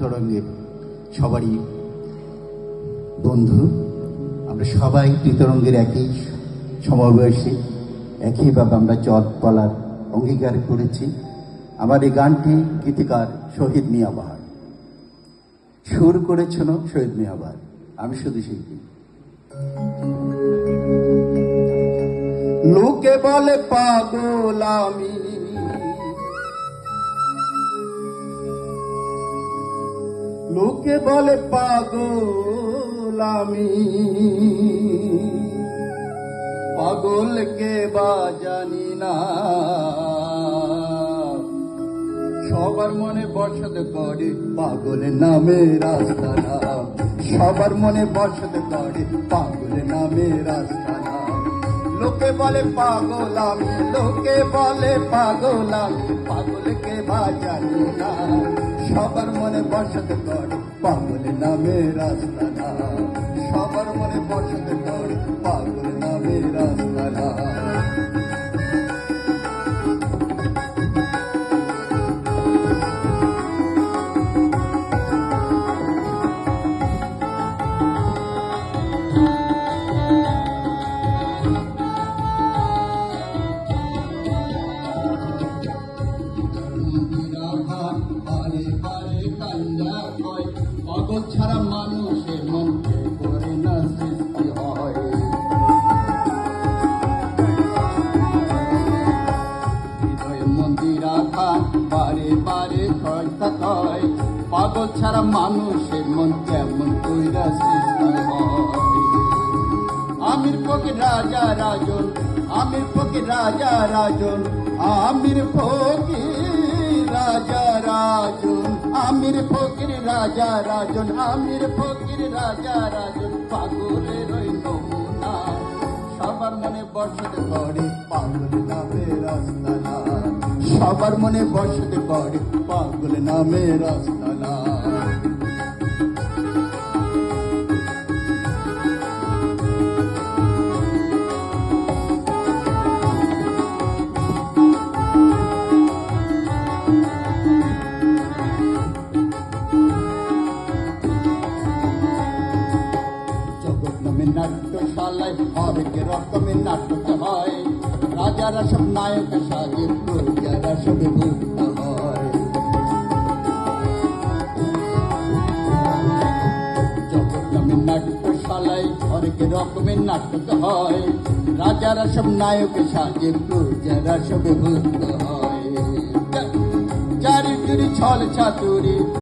তরঙ্গের সবারই বন্ধু। আমরা সবাই তরঙ্গের একই সমবয়সী একইভাবে আমরা চট বলার অঙ্গীকার করেছি। আমার এই গানটি গীতিকার শহীদ মিয়া বাহার। সুর করেছিল শহীদ মিয়া বাহার। আমি শুধু শিল্পী লোকে বলে পাগল আমি লোকে বলে পাগল আমি। পাগলকে বা জানি না। সবার মনে বসত করে পাগল নামে রাস্তা সবার মনে বসত করে পাগল নামে রাস্তা লোকে বলে পাগল আমি, লোকে বলে পাগল আমি, পাগলকে বা জানি না। সবার মনে বসত পারে পাগল নামে রাস্তা সবার মনে বসত মন্দির আখান বারে বারে কয়টা কয় পাগল ছাড়া মানুষের মন কেমন কইরা সৃষ্টি আমির ফকির রাজা রাজন, আমির ফকির রাজা রাজন, আমির ফকির রাজা রাজন, আমির ফকির রাজা রাজন, আমির ফকির রাজা রাজন, পাগলের নমুনা। সবার মনে বসত করে পাগল না সবার মনে বসত করে পাগল নামে রাস্তা না। নাট্যশালায় হরেক রকমের নাটক হয় রাজারা সব নায়ক সাজে প্রজারা সব ভূত হয়। নামে নাট্যশালায় হরেক রকমের নাটক হয়, রাজারা সব নায়ক সাজে প্রজারা সব ভূত হয়। চারি চুরি, ছল চাতুরি